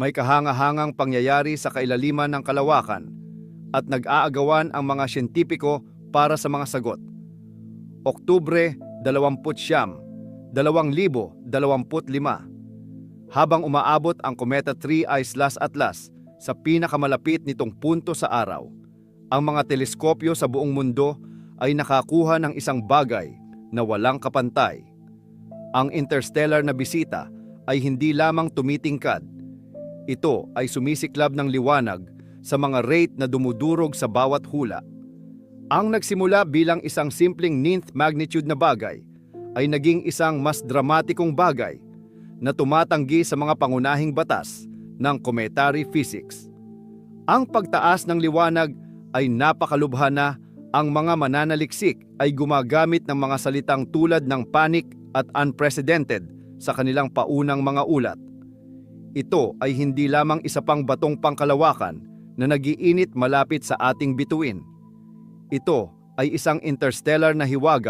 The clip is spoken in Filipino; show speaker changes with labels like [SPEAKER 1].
[SPEAKER 1] May kahanga-hangang pangyayari sa kailaliman ng kalawakan at nag-aagawan ang mga siyentipiko para sa mga sagot. Oktubre 29, 2025 Habang umaabot ang Kometa 3 Islas Atlas sa pinakamalapit nitong punto sa araw, ang mga teleskopyo sa buong mundo ay nakakuha ng isang bagay na walang kapantay. Ang interstellar na bisita ay hindi lamang tumitingkad. Ito ay sumisiklab ng liwanag sa mga rate na dumudurog sa bawat hula. Ang nagsimula bilang isang simpleng ninth magnitude na bagay ay naging isang mas dramatikong bagay na tumatanggi sa mga pangunahing batas ng cometary physics. Ang pagtaas ng liwanag ay napakalubha na ang mga mananaliksik ay gumagamit ng mga salitang tulad ng panic at unprecedented sa kanilang paunang mga ulat. Ito ay hindi lamang isa pang batong pangkalawakan na nagiinit malapit sa ating bituin. Ito ay isang interstellar na hiwaga